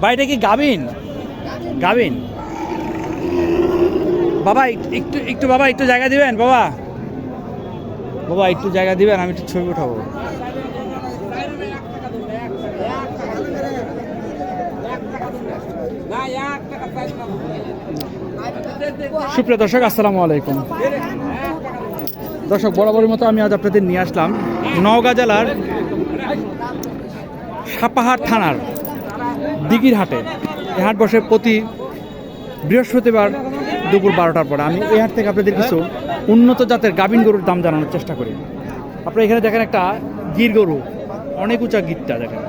বাড়িটা কি গাবিন? গাবিন? বাবা, এক- একটু একটু বাবা, একটু জায়গা দিবেন, বাবা। বাবা, একটু জায়গা দিবেন, আমি একটু ছবি উঠাবো। সুপ্রিয় দর্শক, আসসালামু আলাইকুম। দর্শক, বরাবরের মতো আমি আজ আপনাদের নিয়ে আসলাম নওগাঁ জেলার সাপাহার থানার দিঘির হাটে। এই হাট বসে প্রতি বৃহস্পতিবার দুপুর বারোটার পরে। আমি এই হাট থেকে আপনাদের কিছু উন্নত জাতের গাভিন গরুর দাম জানানোর চেষ্টা করি। আপনারা এখানে দেখেন একটা গির গরু, অনেক উঁচা গিরটা দেখেন।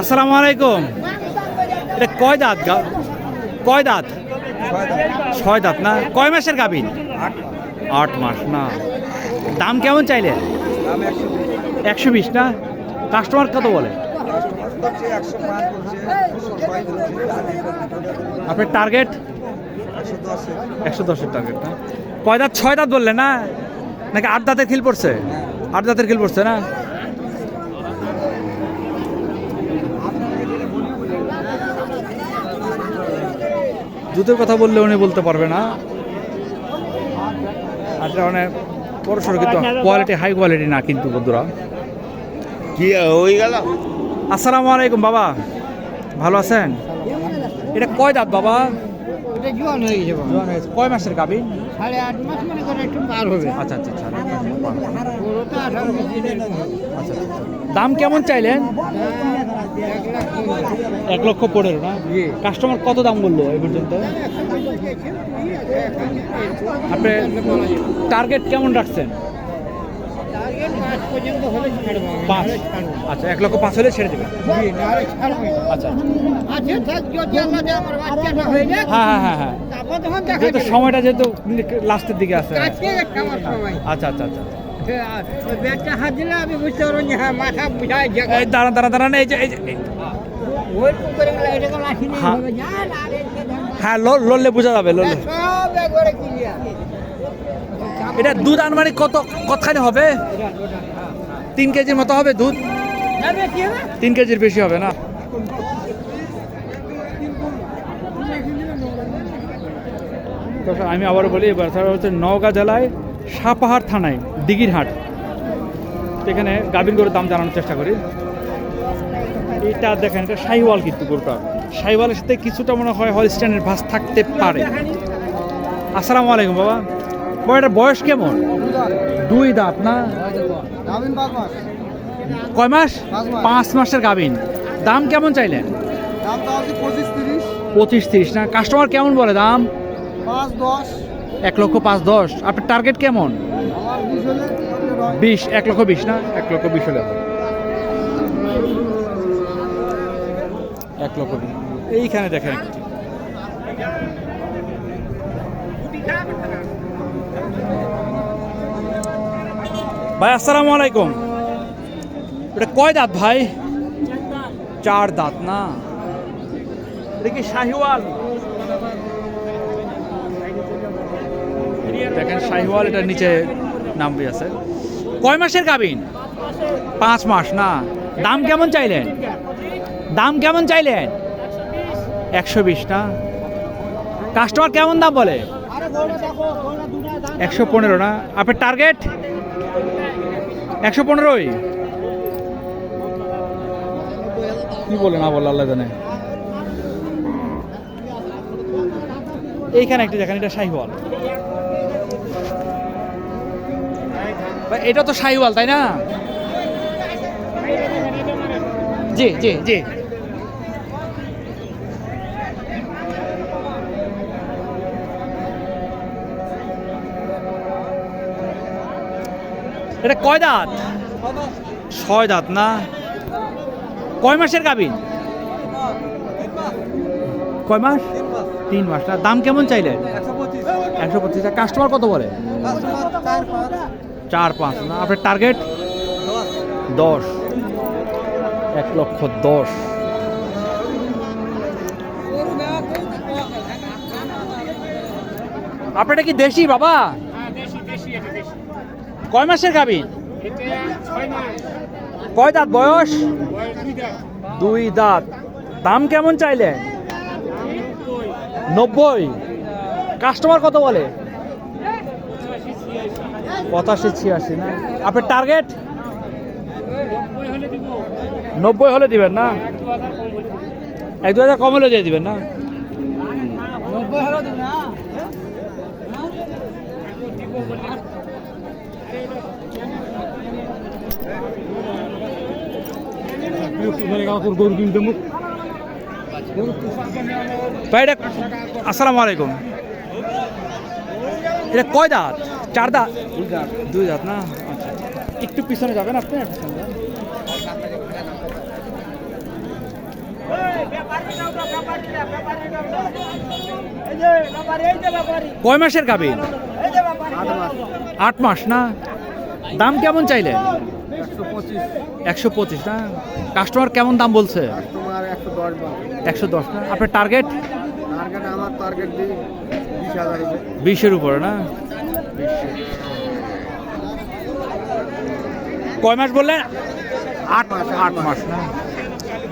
আসসালামু আলাইকুম। এটা কয় দাঁত কয় দাঁত। ছয় দাঁত না? কয় মাসের গাভিন? আট মাস, না। দাম কেমন চাইলে? একশো বিশ, না? কাস্টমার কত বলে? আপনার টার্গেট একশো দশের টার্গেট না? কয় দাঁত? ছয় দাঁত বললেন, না? নাকি আট দাঁতের খিল পড়ছে? আট দাঁতের খিল পড়ছে, না? দুধের কথা বললে উনি বলতে পারবে না। এটা মানে পরস্পর কিন্তু কোয়ালিটি হাই কোয়ালিটি না কিন্তু বন্ধুরা। কি হয়ে গেল? আসসালামু আলাইকুম বাবা। ভালো আছেন? এটা কয় দাঁত বাবা? এটা জোয়ান হয়ে গেছে জোয়ান হয়েছে। কয় মাসের গাবিন সাড়ে আট মাস মনে করে একটু পার হবে। আচ্ছা আচ্ছা আচ্ছা আচ্ছা, আচ্ছা। আচ্ছা আচ্ছা। দাম কেমন চাইলেন এক লক্ষ পনেরো না কাস্টমার কত দাম বলল এই পর্যন্ত আপনি টার্গেট কেমন রাখছেন টার্গেট পাঁচ। আচ্ছা এক লক্ষ পাঁচ হলে ছেড়ে দেবেন। আচ্ছা আচ্ছা। হয়ে হ্যাঁ হ্যাঁ হ্যাঁ যেহেতু সময়টা যেহেতু লাস্টের দিকে আছে সময়। আচ্ছা আচ্ছা আচ্ছা এই যে এই যে হ্যাঁ। বোঝা যাবে এটা দুধ আনুমানিক কত কতখানি হবে? তিন কেজির মতো হবে দুধ? তিন কেজির বেশি হবে না? আমি আবার বলি, এবার হচ্ছে নওগাঁ জেলায় সাপাহার থানায় দিঘির হাট। এখানে গাভীর গরুর দাম জানানোর চেষ্টা করি। এটা দেখেন এটা শাহিওয়াল কিন্তু গরুটা। শাহিওয়ালের সাথে কিছুটা মনে হয় হলস্টাইনের ভাস থাকতে পারে। আসসালামু আলাইকুম বাবা। বাবা এটার বয়স কেমন? দুই দাঁত না? কয় মাস? পাঁচ মাসের গাভিন। দাম কেমন চাইলেন? পঁচিশ তিরিশ না? কাস্টমার কেমন বলে দাম? পাঁচ দশ। এক লক্ষ পাঁচ দশ। আপনার টার্গেট কেমন? বিশ, এক লক্ষ বিশ না? এক লক্ষ বিশ হলে। এক লক্ষ এইখানে দেখেন। ভাই, আসসালামু আলাইকুম। এটা কয় দাঁত ভাই? চার দাঁত না? এটা কি শাহিওয়াল? দেখেন শাহিওয়াল এটার নিচে নাম আছে। কয় মাসের গাবিন পাঁচ মাস, না। দাম কেমন চাইলেন? দাম কেমন চাইলেন? একশো বিশ, না? কাস্টমার কেমন দাম বলে? একশো পনেরো, না? আপনার টার্গেট? একশো পনেরোই? কি বলে না বলে, আল্লাহ জানে। এইখানে একটি দেখেন, এটা শাহিওয়াল। এটা তো শাহিওয়াল তাই না? জি জি জি। এটা কয় দাঁত? ছয় দাঁত না? কয় মাসের গাবিন কয় মাস? তিন মাস। দাম কেমন চাইলেন? একশো পঁচিশ। কাস্টমার কত বলে? চার পাঁচ না আপনার টার্গেট দশ। এক লক্ষ দশ। আপনারটা কি দেশি বাবা? কয় মাসের গাবিন কয় দাঁত বয়স? দুই দাঁত। দাম কেমন চাইলে নব্বই। কাস্টমার কত বলে? পঁচাশি ছিয়াশি না? আপনার টার্গেট নব্বই হলে দিবেন না? এক দু হাজার কম হলে দিয়ে দিবেন না? ভাই এটা আসসালামু আলাইকুম। এটা কয় দাঁত? চার দাঁত দুই দাঁত না? আচ্ছা একটু পিছনে যাবেন আপনি? পিছনে। কয় মাসের গাবিন আট মাস না? দাম কেমন চাইলে? একশো পঁচিশ। না? কাস্টমার কেমন দাম বলছে? একশো দশ না? আপনার টার্গেট টার্গেট আমার টার্গেট বিশের উপরে না? কয় মাস বললেন? আট মাস আট মাস।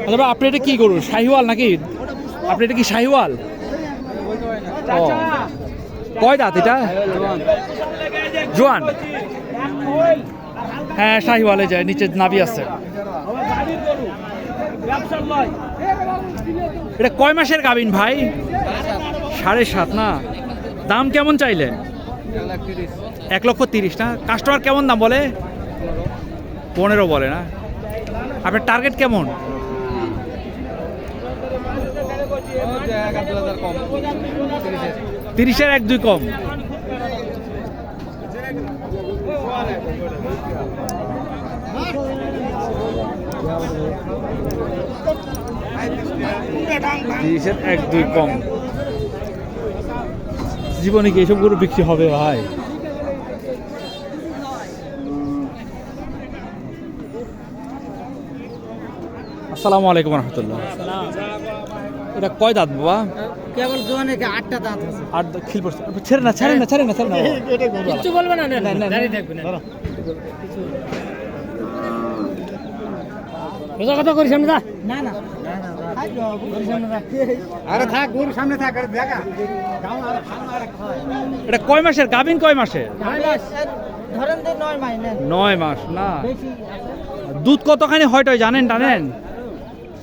আচ্ছা আপনি এটা কি করুন শাহিওয়াল নাকি? আপনি এটা কি শাহিওয়াল? ও। কয় দাঁত এটা? জোয়ান। হ্যাঁ শাহিওয়ালে যায় নিচে নাবি আছে। এটা কয় মাসের গাবিন ভাই? সাড়ে সাত না? দাম কেমন চাইলে এক লক্ষ তিরিশ, না? কাস্টমার কেমন দাম বলে? পনেরো বলে, না? আপনার টার্গেট কেমন? তিরিশের এক দুই কম। তিরিশের এক দুই কম। জীবনে কি এসব গরু বিক্রি হবে ভাই? আসসালামু আলাইকুম রহমতুল্লাহ। এটা কয় দাঁত বাবা? কেবল জোয়ানে আটটা দাঁত আছে? আট দাঁত খিল পড়ছে। ছেড়ে না ছেড়ে না ছেড়ে না ছেড়ে না। কিচ্ছু বলবে না না, না, দাঁড়িয়ে থাকবে না। কথা করিস না না। যা। আরে থাক গরুর সামনে থাক আরে দেখা। এটা কয় মাসের? গাবিন কয় মাস? নয় মাস। না। দুধ কতখানি হয় টয় জানেন টানেন?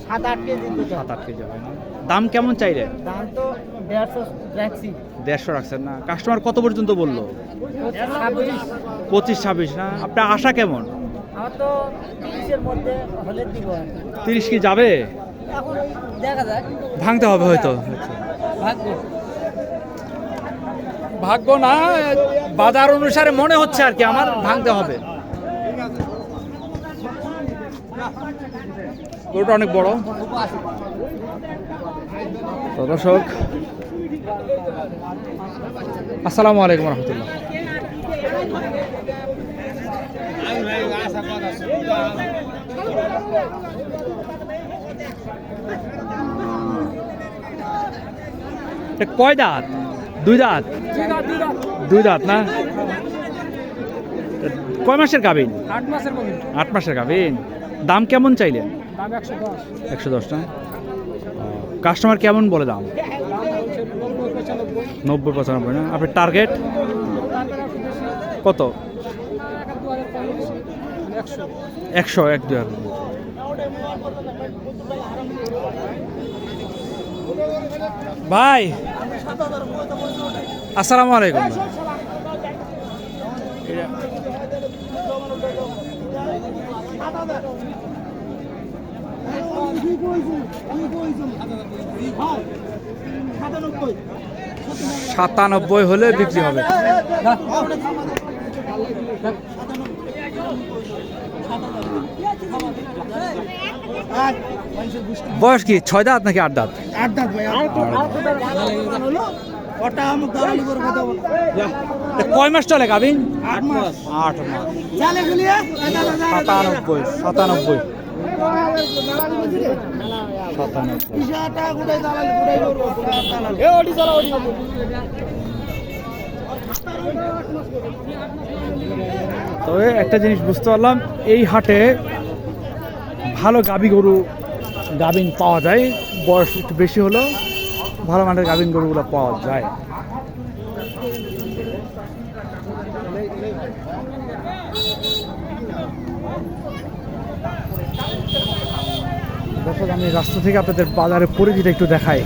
সাত আট কেজি দুধ। সাত আট কেজি হয় না। দাম কেমন চাইলে? দাম তো দেড়শো রাখছি। দেড়শো রাখছেন না। কাস্টমার কত পর্যন্ত বলল? পঁচিশ ছাব্বিশ। না? আপনার আশা কেমন? আমার তো তিরিশের মধ্যে। তিরিশ কি যাবে? ভাঙতে হবে হয়তো। ভাগ্য না, বাজার অনুসারে মনে হচ্ছে আর কি, আমার ভাঙতে হবে। গরুটা অনেক বড়। দর্শক, আসসালামু আলাইকুম রহমতুল্লাহ। কয় দাঁত? দুই দাঁত? দুই দাঁত না? কয় মাসের গাবিন আট মাসের গাবিন দাম কেমন চাইলেন? একশো দশ। না? কাস্টমার কেমন বলে দাম? নব্বই পঁচানব্বই না? আপনার টার্গেট? কত? একশো। এক দুই ভাই আসসালামু আলাইকুম। সাতানব্বই হলে বিক্রি হবে। বয়স কি? ছয় দাঁত নাকি আট দাঁত? আট দাঁত কয় মাস চলে গাবিন আট মাস। আট মাস। সাতানব্বই সাতানব্বই। সাতানব্বই। তবে একটা জিনিস বুঝতে পারলাম, এই হাটে ভালো গাবি গরু গাবিন পাওয়া যায়, বয়স একটু বেশি হলেও ভালো মানের গাবিন গরুগুলো পাওয়া যায়। আমি রাস্তা থেকে আপনাদের বাজারে পরিধিটা একটু দেখাই।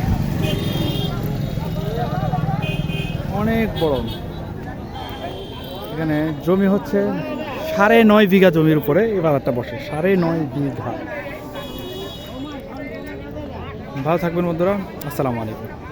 অনেক বড়। এখানে জমি হচ্ছে সাড়ে নয় বিঘা জমির উপরে এই বাজারটা বসে, সাড়ে নয় বিঘা। ভালো থাকবেন বন্ধুরা, আসসালামু আলাইকুম।